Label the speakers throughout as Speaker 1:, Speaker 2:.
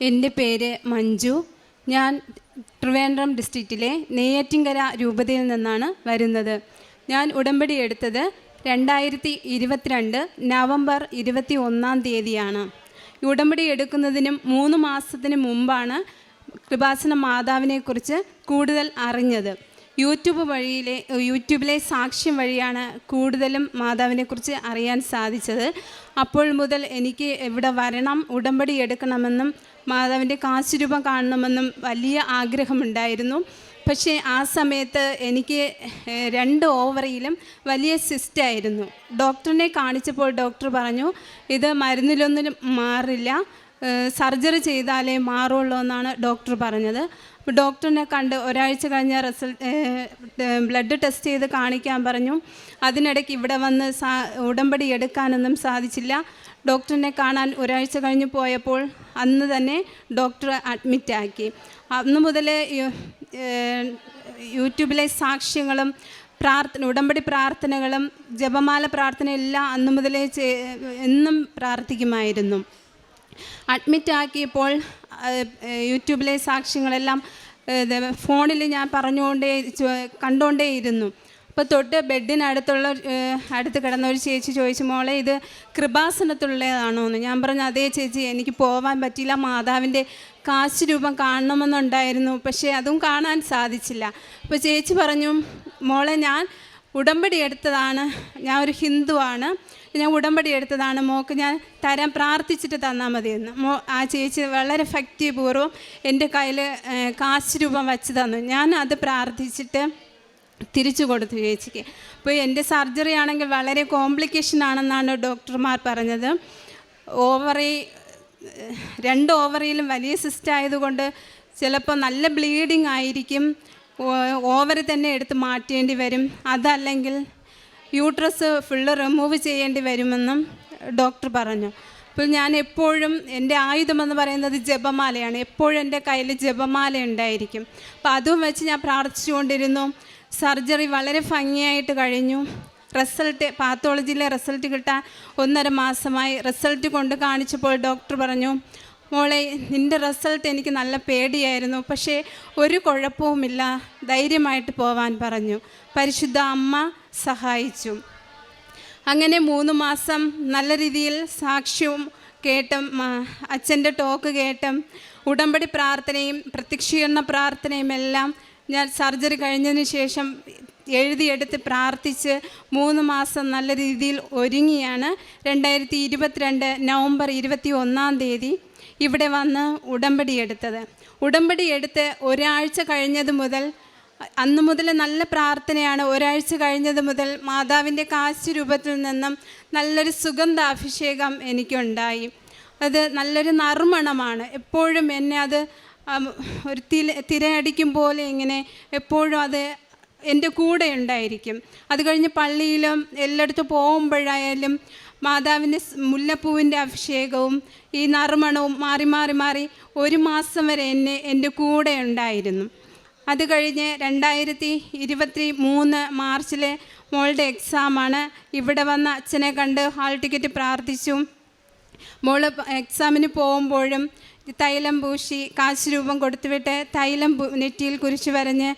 Speaker 1: എന്റെ പേര് മഞ്ജു. ഞാൻ ട്രിവാൻഡ്രം ഡിസ്ട്രിക്റ്റിലെ നെയ്യാറ്റിൻകര രൂപതയിൽ നിന്നാണ് വരുന്നത്. ഞാൻ ഉടമ്പടി എടുത്തത് രണ്ടായിരത്തി ഇരുപത്തിരണ്ട് നവംബർ ഇരുപത്തി ഒന്നാം തീയതിയാണ് ഉടമ്പടി എടുക്കുന്നതിനും മൂന്ന് മാസത്തിന് മുമ്പാണ് കൃപാസന മാതാവിനെക്കുറിച്ച് കൂടുതൽ അറിഞ്ഞത്. യൂട്യൂബ് വഴിയിലെ യൂട്യൂബിലെ സാക്ഷ്യം വഴിയാണ് കൂടുതലും മാതാവിനെക്കുറിച്ച് അറിയാൻ സാധിച്ചത്. അപ്പോൾ മുതൽ എനിക്ക് ഇവിടെ വരണം ഉടമ്പടി എടുക്കണമെന്നും മാതാവിന്റെ കാശുരൂപം കാണണമെന്നും വലിയ ആഗ്രഹമുണ്ടായിരുന്നു. പക്ഷേ ആ സമയത്ത് എനിക്ക് രണ്ട് ഓവറിയിലും വലിയ സിസ്റ്റായിരുന്നു ഡോക്ടറിനെ കാണിച്ചപ്പോൾ ഡോക്ടർ പറഞ്ഞു ഇത് മരുന്നിലൊന്നും മാറില്ല. സർജറി ചെയ്താലേ മാറുള്ളൂ എന്നാണ് ഡോക്ടർ പറഞ്ഞത്. ഡോക്ടറിനെ കണ്ട് ഒരാഴ്ച കഴിഞ്ഞ റിസൾട്ട് ബ്ലഡ് ടെസ്റ്റ് ചെയ്ത് കാണിക്കാൻ പറഞ്ഞു. അതിനിടയ്ക്ക് ഇവിടെ വന്ന് സാ ഉടമ്പടി എടുക്കാനൊന്നും സാധിച്ചില്ല. ഡോക്ടറിനെ കാണാൻ ഒരാഴ്ച കഴിഞ്ഞ് പോയപ്പോൾ അന്ന് തന്നെ ഡോക്ടർ അഡ്മിറ്റാക്കി അന്ന് മുതൽ യൂട്യൂബിലെ സാക്ഷ്യങ്ങളും പ്രാർത്ഥന ഉടമ്പടി പ്രാർത്ഥനകളും ജപമാല പ്രാർത്ഥന എല്ലാം അന്ന് മുതലേ എന്നും പ്രാർത്ഥിക്കുമായിരുന്നു. അഡ്മിറ്റാക്കിയപ്പോൾ യൂട്യൂബിലെ സാക്ഷ്യങ്ങളെല്ലാം ഫോണിൽ ഞാൻ പറഞ്ഞുകൊണ്ടേ കണ്ടുകൊണ്ടേയിരുന്നു അപ്പോൾ തൊട്ട് ബെഡിനടുത്തുള്ള അടുത്ത് കിടന്ന ഒരു ചേച്ചി ചോദിച്ചു മോളെ ഇത് കൃപാസനത്തുള്ളതാണോ എന്ന് ഞാൻ പറഞ്ഞു അതേ ചേച്ചി എനിക്ക് പോവാൻ പറ്റിയില്ല. മാതാവിന്റെ കാശ് രൂപം കാണണമെന്നുണ്ടായിരുന്നു. പക്ഷേ അതും കാണാൻ സാധിച്ചില്ല. അപ്പോൾ ചേച്ചി പറഞ്ഞു മോളെ ഞാൻ ഉടമ്പടി എടുത്തതാണ്. ഞാൻ ഒരു ഹിന്ദുവാണ്. ഞാൻ ഉടമ്പടി എടുത്തതാണ്. മോക്ക് ഞാൻ തരാൻ പ്രാർത്ഥിച്ചിട്ട് തന്നാൽ മതിയെന്ന്. മോ ആ ചേച്ചി വളരെ ഭക്തിപൂർവം എന്റെ കയ്യിൽ കാശ് രൂപം വച്ച് തന്നു. ഞാൻ അത് പ്രാർത്ഥിച്ചിട്ട് തിരിച്ചു കൊടുത്തു ചേച്ചിക്ക്. അപ്പോൾ എന്റെ സർജറി ആണെങ്കിൽ വളരെ കോംപ്ലിക്കേഷൻ ആണെന്നാണ് ഡോക്ടർമാർ പറഞ്ഞത്. ഓവറി രണ്ട് ഓവറിയിലും വലിയ സിസ്റ്റ് ആയതുകൊണ്ട് ചിലപ്പോൾ നല്ല ബ്ലീഡിങ് ആയിരിക്കും. ഓവറി തന്നെ എടുത്ത് മാറ്റേണ്ടി വരും. അതല്ലെങ്കിൽ യൂട്രസ് ഫുള്ള് റിമൂവ് ചെയ്യേണ്ടി വരുമെന്നും ഡോക്ടർ പറഞ്ഞു. അപ്പോൾ ഞാൻ എപ്പോഴും എന്റെ ആയുധമെന്ന് പറയുന്നത് ജപമാലയാണ്. എപ്പോഴും എന്റെ കയ്യിൽ ജപമാല ഉണ്ടായിരിക്കും. അപ്പോൾ അതും വെച്ച് ഞാൻ പ്രാർത്ഥിച്ചുകൊണ്ടിരുന്നു. സർജറി വളരെ ഭംഗിയായിട്ട് കഴിഞ്ഞു. റിസൾട്ട് പാത്തോളജിയിലെ റിസൾട്ട് കിട്ടാൻ ഒന്നര മാസമായി. റിസൾട്ട് കൊണ്ട് കാണിച്ചപ്പോൾ ഡോക്ടർ പറഞ്ഞു മോളെ നിന്റെ റിസൾട്ട് എനിക്ക് നല്ല പേടിയായിരുന്നു. പക്ഷേ ഒരു കുഴപ്പവുമില്ല. ധൈര്യമായിട്ട് പോവാൻ പറഞ്ഞു. പരിശുദ്ധ അമ്മ സഹായിച്ചു. അങ്ങനെ മൂന്ന് മാസം നല്ല രീതിയിൽ സാക്ഷ്യവും കേട്ടും അച്ഛന്റെ ടോക്ക് കേട്ടും. ഉടമ്പടി പ്രാർത്ഥനയും പ്രത്യക്ഷീകരണ പ്രാർത്ഥനയും എല്ലാം ഞാൻ സർജറി കഴിഞ്ഞതിന് ശേഷം എഴുതിയെടുത്ത് പ്രാർത്ഥിച്ച് മൂന്ന് മാസം നല്ല രീതിയിൽ ഒരുങ്ങിയാണ്. രണ്ടായിരത്തി ഇരുപത്തിരണ്ട് നവംബർ ഇരുപത്തി ഒന്നാം തീയതി ഇവിടെ വന്ന് ഉടമ്പടി എടുത്തത്. ഉടമ്പടി എടുത്ത് ഒരാഴ്ച കഴിഞ്ഞത് മുതൽ അന്ന് മുതൽ നല്ല പ്രാർത്ഥനയാണ്. ഒരാഴ്ച കഴിഞ്ഞത് മുതൽ മാതാവിന്റെ കാശ് രൂപത്തിൽ നിന്നും നല്ലൊരു സുഗന്ധാഭിഷേകം എനിക്കുണ്ടായി. അത് നല്ലൊരു നർമ്മണമാണ് എപ്പോഴും എന്നെ അത് ഒരു തിര തിരയടിക്കും പോലെ ഇങ്ങനെ എപ്പോഴും അത് എന്റെ കൂടെ ഉണ്ടായിരിക്കും. അത് കഴിഞ്ഞ് പള്ളിയിലും എല്ലായിടത്തും പോകുമ്പോഴായാലും മാതാവിന്റെ മുല്ലപ്പൂവിന്റെ അഭിഷേകവും ഈ നറുമണവും മാറി മാറി മാറി ഒരു മാസം വരെ എന്നെ എന്റെ കൂടെ ഉണ്ടായിരുന്നു. അത് കഴിഞ്ഞ് രണ്ടായിരത്തി ഇരുപത്തി മൂന്ന് മാർച്ചിലെ മോളുടെ എക്സാമാണ്. ഇവിടെ വന്ന അച്ഛനെ കണ്ട് ഹാൾ ടിക്കറ്റ് പ്രാർത്ഥിച്ചു. മോൾ എക്സാമിന് പോകുമ്പോഴും തൈലം പൂശി കാശ് രൂപം കൊടുത്തുവിട്ട് തൈലം നെറ്റിയിൽ കുരിശ് വരഞ്ഞ്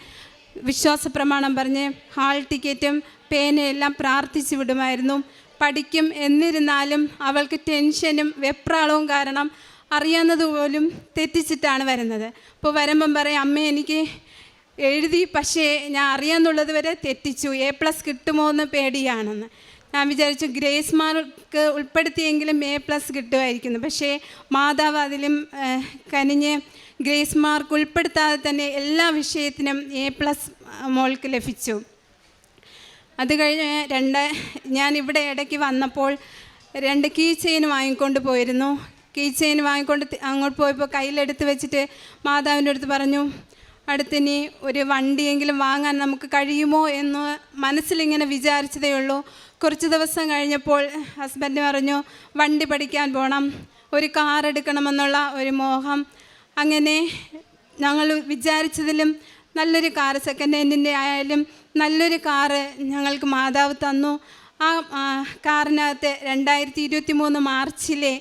Speaker 1: വിശ്വാസ പ്രമാണം പറഞ്ഞ് ഹാൾ ടിക്കറ്റും പേനയെല്ലാം പ്രാർത്ഥിച്ചു വിടുമായിരുന്നു. പഠിക്കും എന്നിരുന്നാലും അവൾക്ക് ടെൻഷനും വെപ്രാളവും കാരണം അറിയാവുന്നത് പോലും തെറ്റിച്ചിട്ടാണ് വരുന്നത്. അപ്പോൾ വരുമ്പം പറയും അമ്മ എനിക്ക് എഴുതി പക്ഷേ ഞാൻ അറിയാമെന്നുള്ളത് വരെ തെറ്റിച്ചു. എ പ്ലസ് കിട്ടുമോ എന്ന് പേടിയാണെന്ന്. ഞാൻ വിചാരിച്ചു ഗ്രേസ് മാർക്ക് ഉൾപ്പെടുത്തിയെങ്കിലും എ പ്ലസ് കിട്ടുമായിരിക്കുന്നു. പക്ഷേ മാതാവ് അതിലും കനിഞ്ഞ് ഗ്രേസ് മാർക്ക് ഉൾപ്പെടുത്താതെ തന്നെ എല്ലാ വിഷയത്തിനും എ പ്ലസ് മോൾക്ക് ലഭിച്ചു. അത് കഴിഞ്ഞ് രണ്ട് ഞാൻ ഇവിടെ ഇടയ്ക്ക് വന്നപ്പോൾ രണ്ട് കീ ചെയിൻ വാങ്ങിക്കൊണ്ട് പോയിരുന്നു. കീ ചെയിൻ വാങ്ങിക്കൊണ്ട് അങ്ങോട്ട് പോയപ്പോൾ കയ്യിലെടുത്ത് വെച്ചിട്ട് മാതാവിന്റെ അടുത്ത് പറഞ്ഞു അടുത്തിനി ഒരു വണ്ടിയെങ്കിലും വാങ്ങാൻ നമുക്ക് കഴിയുമോ? എന്ന് മനസ്സിലിങ്ങനെ വിചാരിച്ചതേ ഉള്ളൂ. കുറച്ച് ദിവസം കഴിഞ്ഞപ്പോൾ ഹസ്ബൻഡ് പറഞ്ഞു വണ്ടി പഠിക്കാൻ പോകണം ഒരു കാർ എടുക്കണമെന്നുള്ള ഒരു മോഹം. അങ്ങനെ ഞങ്ങൾ വിചാരിച്ചതിലും നല്ലൊരു കാറ് സെക്കൻഡ് ഹാൻഡിന്റെ ആയാലും നല്ലൊരു കാറ് ഞങ്ങൾക്ക് മാതാവ് തന്നു. ആ കാറിനകത്ത് രണ്ടായിരത്തി ഇരുപത്തി മൂന്ന് മാർച്ചിലെ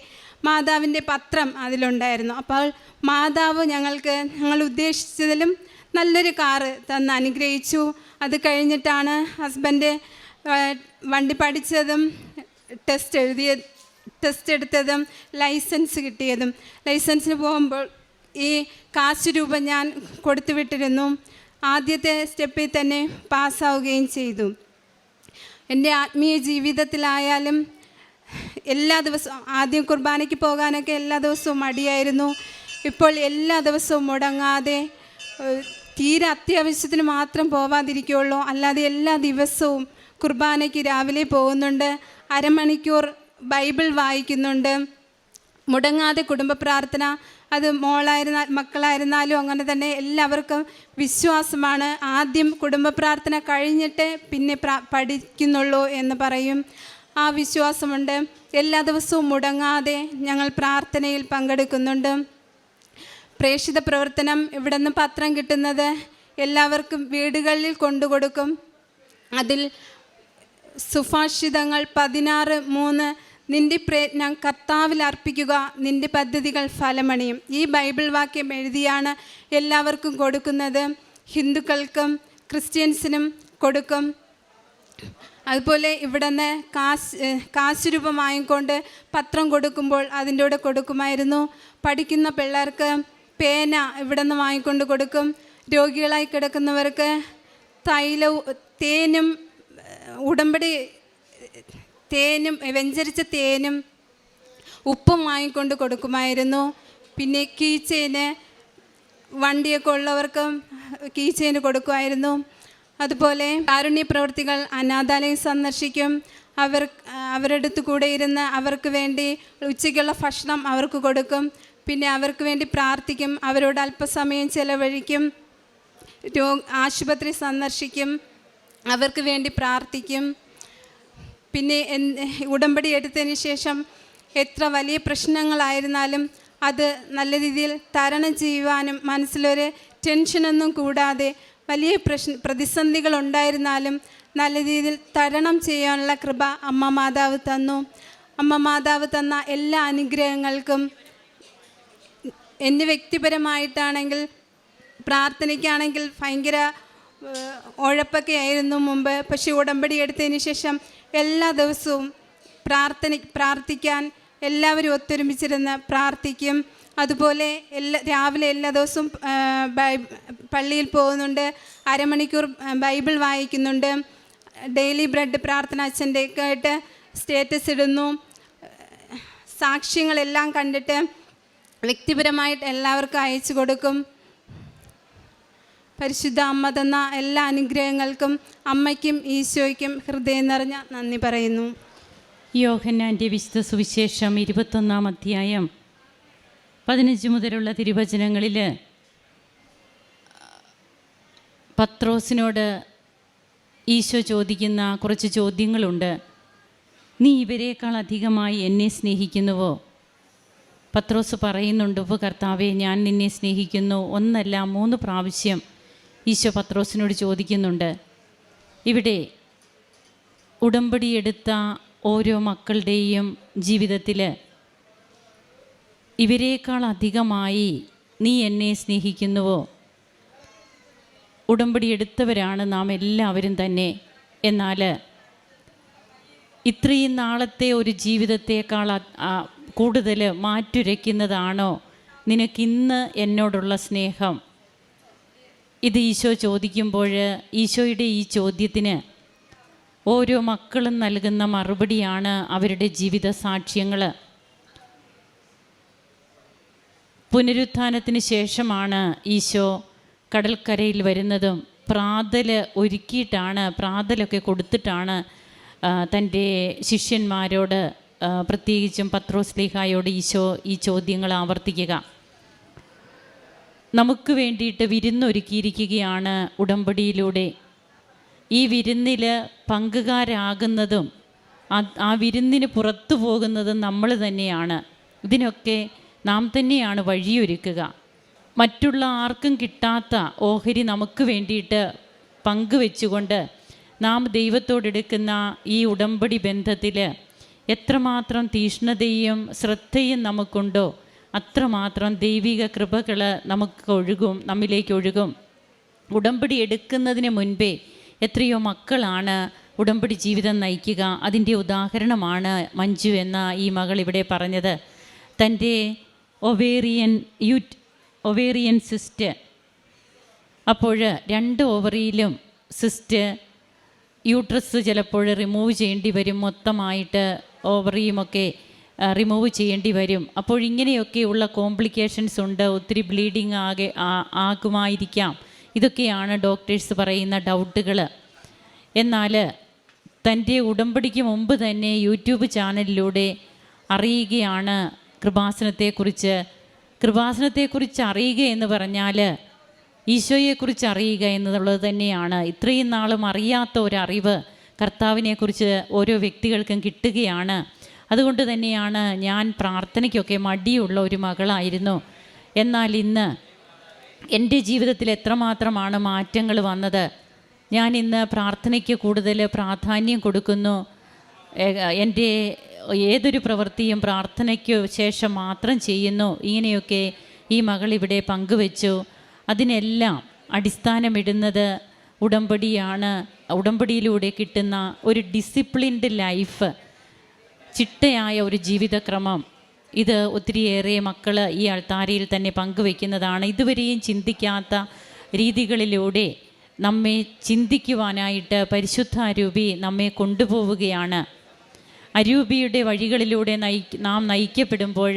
Speaker 1: മാതാവിന്റെ പത്രം അതിലുണ്ടായിരുന്നു. അപ്പോൾ മാതാവ് ഞങ്ങൾക്ക് ഞങ്ങൾ ഉദ്ദേശിച്ചതിലും നല്ലൊരു കാറ് തന്ന് അനുഗ്രഹിച്ചു. അത് കഴിഞ്ഞിട്ടാണ് ഹസ്ബൻഡ് വണ്ടി പഠിച്ചതും ടെസ്റ്റ് എഴുതിയ ടെസ്റ്റ് എടുത്തതും ലൈസൻസ് കിട്ടിയതും. ലൈസൻസിന് പോകുമ്പോൾ ഈ കാശ് രൂപ ഞാൻ കൊടുത്തു വിട്ടിരുന്നു. ആദ്യത്തെ സ്റ്റെപ്പിൽ തന്നെ പാസ്സാവുകയും ചെയ്തു. എന്റെ ആത്മീയ ജീവിതത്തിലായാലും എല്ലാ ദിവസവും ആദ്യം കുർബാനയ്ക്ക് പോകാനൊക്കെ എല്ലാ ദിവസവും മടിയായിരുന്നു. ഇപ്പോൾ എല്ലാ ദിവസവും മുടങ്ങാതെ തീരെ അത്യാവശ്യത്തിന് മാത്രം പോവാതിരിക്കുകയുള്ളൂ. അല്ലാതെ എല്ലാ ദിവസവും കുർബാനയ്ക്ക് രാവിലെ പോകുന്നുണ്ട്. അരമണിക്കൂർ ബൈബിൾ വായിക്കുന്നുണ്ട്. മുടങ്ങാതെ കുടുംബ പ്രാർത്ഥന. അത് മോളായിരുന്ന മക്കളായിരുന്നാലും അങ്ങനെ തന്നെ എല്ലാവർക്കും വിശ്വാസമാണ്. ആദ്യം കുടുംബ പ്രാർത്ഥന കഴിഞ്ഞിട്ട് പിന്നെ പഠിക്കുന്നുള്ളൂ എന്ന് പറയും. ആ വിശ്വാസമുണ്ട്. എല്ലാ ദിവസവും മുടങ്ങാതെ ഞങ്ങൾ പ്രാർത്ഥനയിൽ പങ്കെടുക്കുന്നുണ്ട്. പ്രേക്ഷിത പ്രവർത്തനം ഇവിടെ നിന്ന് പത്രം കിട്ടുന്നത് എല്ലാവർക്കും വീടുകളിൽ കൊണ്ടുകൊടുക്കും. അതിൽ സുഭാഷിതങ്ങൾ പതിനാറ് മൂന്ന് നിന്റെ പ്രയത്നം കർത്താവിൽ അർപ്പിക്കുക നിന്റെ പദ്ധതികൾ ഫലമണിയും. ഈ ബൈബിൾ വാക്യം എഴുതിയാണ് എല്ലാവർക്കും കൊടുക്കുന്നത്. ഹിന്ദുക്കൾക്കും ക്രിസ്ത്യൻസിനും കൊടുക്കും. അതുപോലെ ഇവിടെ നിന്ന് കാശ് കാശ് രൂപം വാങ്ങിക്കൊണ്ട് പത്രം കൊടുക്കുമ്പോൾ അതിന്റെ കൂടെ കൊടുക്കുമായിരുന്നു. പഠിക്കുന്ന പിള്ളേർക്ക് പേന ഇവിടെ നിന്ന് വാങ്ങിക്കൊണ്ട് കൊടുക്കും. രോഗികളായി കിടക്കുന്നവർക്ക് തൈലവും തേനും ഉടമ്പടി തേനും വെഞ്ചരിച്ച തേനും ഉപ്പും വാങ്ങിക്കൊണ്ട് കൊടുക്കുമായിരുന്നു. പിന്നെ കീച്ചേന് വണ്ടിയൊക്കെ ഉള്ളവർക്കും കീച്ചേന് കൊടുക്കുമായിരുന്നു. അതുപോലെ കാരുണ്യ പ്രവർത്തികൾ അനാഥാലയം സന്ദർശിക്കും. അവർ അവരുടെ അടുത്ത് കൂടെ ഇരുന്ന് അവർക്ക് വേണ്ടി ഉച്ചയ്ക്കുള്ള ഭക്ഷണം അവർക്ക് കൊടുക്കും. പിന്നെ അവർക്ക് വേണ്ടി പ്രാർത്ഥിക്കും. അവരോട് അല്പസമയം ചിലവഴിക്കും. ആശുപത്രി സന്ദർശിക്കും. അവർക്ക് വേണ്ടി പ്രാർത്ഥിക്കും. പിന്നെ ഉടമ്പടി എടുത്തതിന് ശേഷം എത്ര വലിയ പ്രശ്നങ്ങളായിരുന്നാലും അത് നല്ല രീതിയിൽ തരണം ചെയ്യുവാനും മനസ്സിലൊരു ടെൻഷനൊന്നും കൂടാതെ വലിയ പ്രശ്ന പ്രതിസന്ധികൾ ഉണ്ടായിരുന്നാലും നല്ല രീതിയിൽ തരണം ചെയ്യാനുള്ള കൃപ അമ്മ മാതാവ് തന്നു. അമ്മ മാതാവ് തന്ന എല്ലാ അനുഗ്രഹങ്ങൾക്കും എന്റെ വ്യക്തിപരമായിട്ടാണെങ്കിൽ പ്രാർത്ഥനയ്ക്കാണെങ്കിൽ ഭയങ്കര ഉഴപ്പൊക്കെ ആയിരുന്നു മുമ്പ്. പക്ഷേ ഉടമ്പടി എടുത്തതിന് ശേഷം എല്ലാ ദിവസവും പ്രാർത്ഥന പ്രാർത്ഥിക്കാൻ എല്ലാവരും ഒത്തൊരുമിച്ചിരുന്ന് പ്രാർത്ഥിക്കും. അതുപോലെ എല്ലാ രാവിലെ എല്ലാ ദിവസവും പള്ളിയിൽ പോകുന്നുണ്ട്. അരമണിക്കൂർ ബൈബിൾ വായിക്കുന്നുണ്ട്. ഡെയിലി ബ്രെഡ് പ്രാർത്ഥന അച്ഛന്റെ ആയിട്ട് സ്റ്റേറ്റസ് ഇടുന്നു. സാക്ഷ്യങ്ങളെല്ലാം കണ്ടിട്ട് വ്യക്തിപരമായിട്ട് എല്ലാവർക്കും അയച്ചു കൊടുക്കും. പരിശുദ്ധ അമ്മ തന്ന എല്ലാ അനുഗ്രഹങ്ങൾക്കും അമ്മയ്ക്കും ഈശോയ്ക്കും ഹൃദയം നിറഞ്ഞ നന്ദി പറയുന്നു.
Speaker 2: യോഹന്നാന്റെ വിശുദ്ധ സുവിശേഷം ഇരുപത്തൊന്നാം അധ്യായം പതിനഞ്ച് മുതലുള്ള തിരുവചനങ്ങളിൽ പത്രോസിനോട് ഈശോ ചോദിക്കുന്ന കുറച്ച് ചോദ്യങ്ങളുണ്ട്. നീ ഇവരെക്കാൾ അധികമായി എന്നെ സ്നേഹിക്കുന്നുവോ? പത്രോസ് പറയുന്നുണ്ട് ഉപ കർത്താവെ ഞാൻ നിന്നെ സ്നേഹിക്കുന്നു. ഒന്നല്ല മൂന്ന് പ്രാവശ്യം ഈശോ പത്രോസിനോട് ചോദിക്കുന്നുണ്ട് ഇവിടെ ഉടമ്പടി എടുത്ത ഓരോ മക്കളുടെയും ജീവിതത്തിൽ ഇവരെക്കാൾ അധികമായി നീ എന്നെ സ്നേഹിക്കുന്നുവോ? ഉടമ്പടി എടുത്തവരാണ് നാം എല്ലാവരും തന്നെ. എന്നാൽ ഇത്രയും നാളത്തെ ഒരു ജീവിതത്തേക്കാൾ കൂടുതൽ മാറ്റുരയ്ക്കുന്നതാണോ നിനക്കിന്ന് എന്നോടുള്ള സ്നേഹം? ഇത് ഈശോ ചോദിക്കുമ്പോൾ ഈശോയുടെ ഈ ചോദ്യത്തിന് ഓരോ മക്കളും നൽകുന്ന മറുപടിയാണ് അവരുടെ ജീവിത സാക്ഷ്യങ്ങൾ. പുനരുത്ഥാനത്തിന് ശേഷമാണ് ഈശോ കടൽക്കരയിൽ വരുന്നതും. പ്രാതൽ ഒരുക്കിയിട്ടാണ് പ്രാതലൊക്കെ കൊടുത്തിട്ടാണ് തന്റെ ശിഷ്യന്മാരോട് പ്രത്യേകിച്ചും പത്രോസ്ലിഹായോട് ഈശോ ഈ ചോദ്യങ്ങൾ ആവർത്തിക്കുക. നമുക്ക് വേണ്ടിയിട്ട് വിരുന്നൊരുക്കിയിരിക്കുകയാണ് ഉടമ്പടിയിലൂടെ. ഈ വിരുന്നിൽ പങ്കുകാരാകുന്നതും ആ- വിരുന്നിന് പുറത്തു പോകുന്നതും നമ്മൾ തന്നെയാണ്. ഇതിനൊക്കെ നാം തന്നെയാണ് വഴിയൊരുക്കുക. മറ്റുള്ള ആർക്കും കിട്ടാത്ത ഓഹരി നമുക്ക് വേണ്ടിയിട്ട് പങ്കുവെച്ചുകൊണ്ട് നാം ദൈവത്തോടെടുക്കുന്ന ഈ ഉടമ്പടി ബന്ധത്തിൽ എത്രമാത്രം തീഷ്ണതയും ശ്രദ്ധയും നമുക്കുണ്ടോ? അത്രമാത്രം ദൈവിക കൃപകൾ നമുക്ക് ഒഴുകും നമ്മിലേക്ക് ഒഴുകും ഉടമ്പടി എടുക്കുന്നതിന് മുൻപേ എത്രയോ മക്കളാണ് ഉടമ്പടി ജീവിതം നയിക്കുക. അതിന്റെ ഉദാഹരണമാണ് മഞ്ജു എന്ന ഈ മകൾ ഇവിടെ പറഞ്ഞത്. തന്റെ ഒവേറിയൻ യൂറ്റ് ഒവേറിയൻ സിസ്റ്റ്. അപ്പോൾ രണ്ട് ഓവറിയിലും സിസ്റ്റ് യൂട്രസ് ചിലപ്പോൾ റിമൂവ് ചെയ്യേണ്ടി വരും. മൊത്തമായിട്ട് ഓവറിയുമൊക്കെ റിമൂവ് ചെയ്യേണ്ടി വരും. അപ്പോൾ ഇങ്ങനെയൊക്കെയുള്ള കോംപ്ലിക്കേഷൻസ് ഉണ്ട്. ഒത്തിരി ബ്ലീഡിങ് ആകെ ആകുമായിരിക്കാം. ഇതൊക്കെയാണ് ഡോക്ടേഴ്സ് പറയുന്ന ഡൗട്ടുകൾ എന്നാൽ തന്റെ ഉടമ്പടിക്ക് മുമ്പ് തന്നെ യൂട്യൂബ് ചാനലിലൂടെ അറിയുകയാണ് കൃപാസനത്തെക്കുറിച്ച്. കൃപാസനത്തെക്കുറിച്ച് അറിയുക എന്ന് പറഞ്ഞാൽ ഈശോയെക്കുറിച്ച് അറിയുക എന്നുള്ളത് തന്നെയാണ്. ഇത്രയും നാളും അറിയാത്ത ഒരറിവ് കർത്താവിനെക്കുറിച്ച് ഓരോ വ്യക്തികൾക്കും കിട്ടുകയാണ്. അതുകൊണ്ട് തന്നെയാണ് ഞാൻ പ്രാർത്ഥനയ്ക്കൊക്കെ മടിയുള്ള ഒരു മകളായിരുന്നു. എന്നാൽ ഇന്ന് എന്റെ ജീവിതത്തിൽ എത്രമാത്രമാണ് മാറ്റങ്ങൾ വന്നത്? ഞാൻ ഇന്ന് പ്രാർത്ഥനയ്ക്ക് കൂടുതൽ പ്രാധാന്യം കൊടുക്കുന്നു. എന്റെ ഏതൊരു പ്രവൃത്തിയും പ്രാർത്ഥനയ്ക്ക് ശേഷം മാത്രം ചെയ്യുന്നു. ഇങ്ങനെയൊക്കെ ഈ മകൾ ഇവിടെ പങ്കുവച്ചു. അതിനെല്ലാം അടിസ്ഥാനമിടുന്നത് ഉടമ്പടിയാണ്. ഉടമ്പടിയിലൂടെ കിട്ടുന്ന ഒരു ഡിസിപ്ലിൻഡ് ലൈഫ്. ചിട്ടയായ ഒരു ജീവിതക്രമം. ഇത് ഒത്തിരിയേറെ മക്കൾ ഈ അൾത്താരയിൽ തന്നെ പങ്കുവെക്കുന്നതാണ് ഇതുവരെയും ചിന്തിക്കാത്ത രീതികളിലൂടെ നമ്മെ ചിന്തിക്കുവാനായിട്ട് പരിശുദ്ധ അരൂപി നമ്മെ കൊണ്ടുപോവുകയാണ്. അരൂപിയുടെ വഴികളിലൂടെ നയി നാം നയിക്കപ്പെടുമ്പോൾ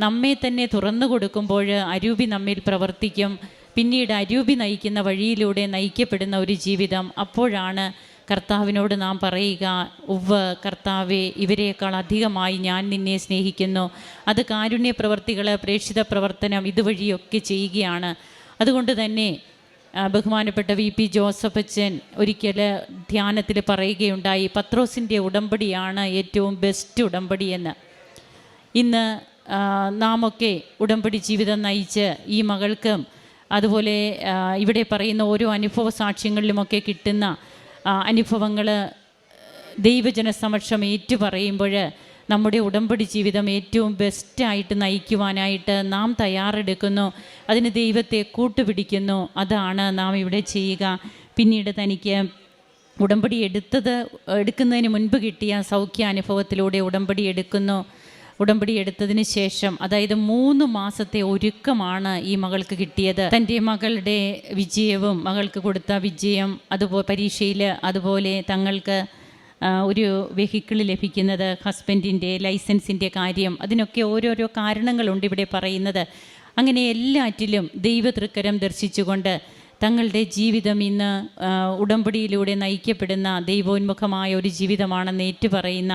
Speaker 2: നമ്മെ തന്നെ തുറന്നു കൊടുക്കുമ്പോൾ അരൂപി നമ്മിൽ പ്രവർത്തിക്കും. പിന്നീട് അരൂപി നയിക്കുന്ന വഴിയിലൂടെ നയിക്കപ്പെടുന്ന ഒരു ജീവിതം അപ്പോഴാണ് കർത്താവിനോട് നാം പറയുക ഉവ്വ് കർത്താവെ ഇവരെക്കാൾ അധികമായി ഞാൻ നിന്നെ സ്നേഹിക്കുന്നു. അത് കാരുണ്യ പ്രവർത്തികൾ പ്രേക്ഷിത പ്രവർത്തനം ഇതുവഴിയൊക്കെ ചെയ്യുകയാണ്. അതുകൊണ്ട് തന്നെ ബഹുമാനപ്പെട്ട വി. പി. ജോസഫ് അച്ഛൻ ഒരിക്കൽ ധ്യാനത്തിൽ പറയുകയുണ്ടായി പത്രോസിന്റെ ഉടമ്പടിയാണ് ഏറ്റവും ബെസ്റ്റ് ഉടമ്പടി എന്ന്. ഇന്ന് നാമൊക്കെ ഉടമ്പടി ജീവിതം നയിച്ച് ഈ മകൾക്കും അതുപോലെ ഇവിടെ പറയുന്ന ഓരോ അനുഭവ സാക്ഷ്യങ്ങളിലുമൊക്കെ കിട്ടുന്ന അനുഭവങ്ങൾ ദൈവജന സമക്ഷം ഏറ്റുപറയുമ്പോൾ നമ്മുടെ ഉടമ്പടി ജീവിതം ഏറ്റവും ബെസ്റ്റായിട്ട് നയിക്കുവാനായിട്ട് നാം തയ്യാറെടുക്കുന്നു. അതിന് ദൈവത്തെ കൂട്ടുപിടിക്കുന്നു. അതാണ് നാം ഇവിടെ ചെയ്യുക. പിന്നീട് തനിക്ക് ഉടമ്പടി എടുത്തത് എടുക്കുന്നതിന് മുൻപ് കിട്ടിയ സൗഖ്യാനുഭവത്തിലൂടെ ഉടമ്പടി എടുക്കുന്നു. ഉടമ്പടി എടുത്തതിന് ശേഷം അതായത് മൂന്ന് മാസത്തെ ഒരുക്കമാണ് ഈ മകൾക്ക് കിട്ടിയത്. തന്റെ മകളുടെ വിജയവും മകൾക്ക് കൊടുത്ത വിജയം അതുപോലെ പരീക്ഷയിൽ അതുപോലെ തങ്ങൾക്ക് ഒരു വെഹിക്കിൾ ലഭിക്കുന്നത് ഹസ്ബൻഡിന്റെ ലൈസൻസിന്റെ കാര്യം അതിനൊക്കെ ഓരോരോ കാരണങ്ങളുണ്ട് ഇവിടെ പറയുന്നത്. അങ്ങനെ എല്ലാറ്റിലും ദൈവതൃക്കരം ദർശിച്ചുകൊണ്ട് തങ്ങളുടെ ജീവിതം ഇന്ന് ഉടമ്പടിയിലൂടെ നയിക്കപ്പെടുന്ന ദൈവോന്മുഖമായ ഒരു ജീവിതമാണെന്ന് ഏറ്റുപറയുന്ന